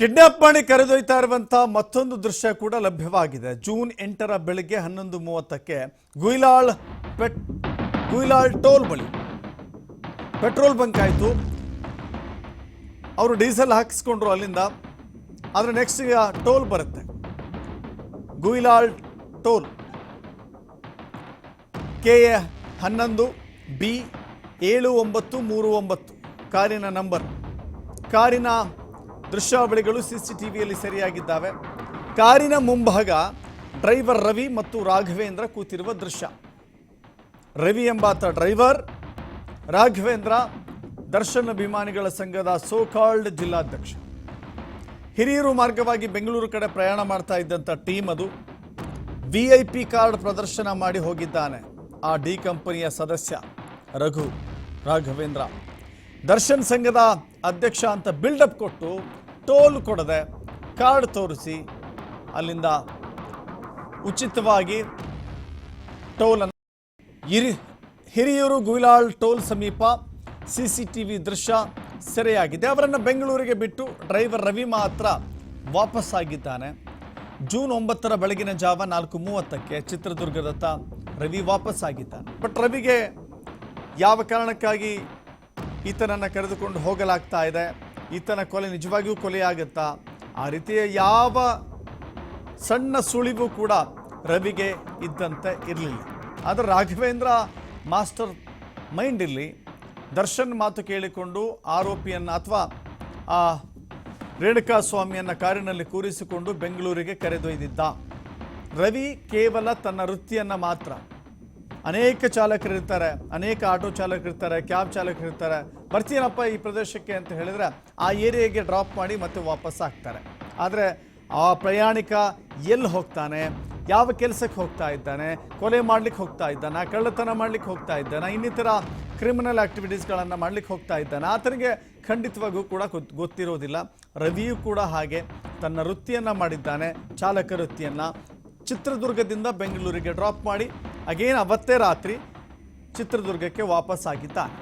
Kidnap ಮಾಡಿ ಕರೆದೊಯ್ತಾ ಇರುವಂತಹ ಮತ್ತೊಂದು ದೃಶ್ಯ ಕೂಡ ಲಭ್ಯವಾಗಿದೆ. ಜೂನ್ ಎಂಟರ ಬೆಳಗ್ಗೆ ಹನ್ನೊಂದು ಮೂವತ್ತಕ್ಕೆ ಗುಯ್ಲಾಳ್ ಪೆಟ್, ಗುಯ್ಲಾಳ್ ಟೋಲ್ ಬಳಿ ಪೆಟ್ರೋಲ್ ಬಂಕ್ ಆಯಿತು. ಅವರು ಡೀಸೆಲ್ ಹಾಕಿಸ್ಕೊಂಡ್ರು ಅಲ್ಲಿಂದ. ಆದರೆ ನೆಕ್ಸ್ಟ್ ಟೋಲ್ ಬರುತ್ತೆ. ಗುಯ್ಲಾಳ್ ಟೋಲ್. ಕೆ ಎ ಹನ್ನೊಂದು, ಬಿ ಏಳು ಒಂಬತ್ತು, ಮೂರು ಒಂಬತ್ತು. ಕಾರಿನ ನಂಬರ್. ಕಾರಿನ ದೃಶ್ಯಾವಳಿಗಳು ಸಿ ಸಿ ಟಿ ವಿಯಲ್ಲಿ ಸರಿಯಾಗಿದ್ದಾವೆ. ಕಾರಿನ ಮುಂಭಾಗ ಡ್ರೈವರ್ ರವಿ ಮತ್ತು ರಾಘವೇಂದ್ರ ಕೂತಿರುವ ದೃಶ್ಯ. ರವಿ ಎಂಬಾತ ಡ್ರೈವರ್, ರಾಘವೇಂದ್ರ ದರ್ಶನ್ ಅಭಿಮಾನಿಗಳ ಸಂಘದ ಸೋಕಾಲ್ಡ್ ಜಿಲ್ಲಾಧ್ಯಕ್ಷ. ಹಿರಿಯರು ಮಾರ್ಗವಾಗಿ ಬೆಂಗಳೂರು ಕಡೆ ಪ್ರಯಾಣ ಮಾಡ್ತಾ ಇದ್ದಂಥ ಟೀಮ್ ಅದು. ವಿ ಐ ಪಿ ಕಾರ್ಡ್ ಪ್ರದರ್ಶನ ಮಾಡಿ ಹೋಗಿದ್ದಾನೆ. ಆ ಡಿ ಕಂಪನಿಯ ಸದಸ್ಯ ರಘು ರಾಘವೇಂದ್ರ. ದರ್ಶನ್ ಸಂಘದ ಅಧ್ಯಕ್ಷ ಅಂತ ಬಿಲ್ಡಪ್ ಕೊಟ್ಟು ಟೋಲ್ ಕೊಡದೆ ಕಾರ್ಡ್ ತೋರಿಸಿ ಅಲ್ಲಿಂದ ಉಚಿತವಾಗಿ ಟೋಲನ್ನು ಹಿರಿ, ಹಿರಿಯೂರು ಗುಯಿಲಾಳ್ ಟೋಲ್ ಸಮೀಪ ಸಿ ಸಿ ಟಿ ವಿ ದೃಶ್ಯ ಸೆರೆಯಾಗಿದೆ. ಅವರನ್ನು ಬೆಂಗಳೂರಿಗೆ ಬಿಟ್ಟು ಡ್ರೈವರ್ ರವಿ ಮಾತ್ರ ವಾಪಸ್ಸಾಗಿದ್ದಾನೆ ಜೂನ್ ಒಂಬತ್ತರ ಬೆಳಗಿನ ಜಾವ ನಾಲ್ಕು ಮೂವತ್ತಕ್ಕೆ ಚಿತ್ರದುರ್ಗದತ್ತ ರವಿ ವಾಪಸ್ಸಾಗಿದ್ದಾನೆ ಬಟ್ ರವಿಗೆ ಯಾವ ಕಾರಣಕ್ಕಾಗಿ ಈತನನ್ನು ಕರೆದುಕೊಂಡು ಹೋಗಲಾಗ್ತಾ ಇದೆ. ಈತನ ಕೊಲೆ ನಿಜವಾಗಿಯೂ ಕೊಲೆಯಾಗುತ್ತಾ? ಆ ರೀತಿಯ ಯಾವ ಸಣ್ಣ ಸುಳಿವು ಕೂಡ ರವಿಗೆ ಇದ್ದಂತೆ ಇರಲಿಲ್ಲ. ಆದರೆ ರಾಘವೇಂದ್ರ ಮಾಸ್ಟರ್ ಮೈಂಡ್ ಇಲ್ಲಿ ದರ್ಶನ್ ಮಾತು ಕೇಳಿಕೊಂಡು ಆರೋಪಿಯನ್ನು ಅಥವಾ ಆ ರೇಣುಕಾ ಸ್ವಾಮಿಯನ್ನು ಕಾರಿನಲ್ಲಿ ಕೂರಿಸಿಕೊಂಡು ಬೆಂಗಳೂರಿಗೆ ಕರೆದೊಯ್ದಿದ್ದ. ರವಿ ಕೇವಲ ತನ್ನ ವೃತ್ತಿಯನ್ನು ಮಾತ್ರ ಅನೇಕ ಚಾಲಕರಿರ್ತಾರೆ ಅನೇಕ ಆಟೋ ಚಾಲಕರಿರ್ತಾರೆ ಕ್ಯಾಬ್ ಚಾಲಕರಿರ್ತಾರೆ ಬರ್ತೀನಪ್ಪ ಈ ಪ್ರದೇಶಕ್ಕೆ ಅಂತ ಹೇಳಿದ್ರೆ ಆ ಏರಿಯಾಗೆ ಡ್ರಾಪ್ ಮಾಡಿ ಮತ್ತೆ ವಾಪಸ್ ಆಗ್ತಾರೆ. ಆದರೆ ಆ ಪ್ರಯಾಣಿಕ ಎಲ್ಲಿ ಹೋಗ್ತಾನೆ, ಯಾವ ಕೆಲಸಕ್ಕೆ ಹೋಗ್ತಾ ಇದ್ದಾನೆ, ಕೊಲೆ ಮಾಡ್ಲಿಕ್ಕೆ ಹೋಗ್ತಾ ಇದ್ದಾನೆ, ಕಳ್ಳತನ ಮಾಡ್ಲಿಕ್ಕೆ ಹೋಗ್ತಾ ಇದ್ದಾನೆ, ಇನ್ನಿತರ ಕ್ರಿಮಿನಲ್ ಆಕ್ಟಿವಿಟೀಸ್ಗಳನ್ನು ಮಾಡ್ಲಿಕ್ಕೆ ಹೋಗ್ತಾ ಇದ್ದಾನೆ, ಆತನಿಗೆ ಖಂಡಿತವಾಗೂ ಕೂಡ ಗೊತ್- ಗೊತ್ತಿರೋದಿಲ್ಲ. ರವಿಯು ಕೂಡ ಹಾಗೆ ತನ್ನ ವೃತ್ತಿಯನ್ನು ಮಾಡಿದ್ದಾನೆ, ಚಾಲಕ ವೃತ್ತಿಯನ್ನು. ಚಿತ್ರದುರ್ಗದಿಂದ ಬೆಂಗಳೂರಿಗೆ ಡ್ರಾಪ್ ಮಾಡಿ ಅಗೇನ್ ಅವತ್ತೇ ರಾತ್ರಿ ಚಿತ್ರದುರ್ಗಕ್ಕೆ ವಾಪಸ್ ಆಗಿದ್ದಾನೆ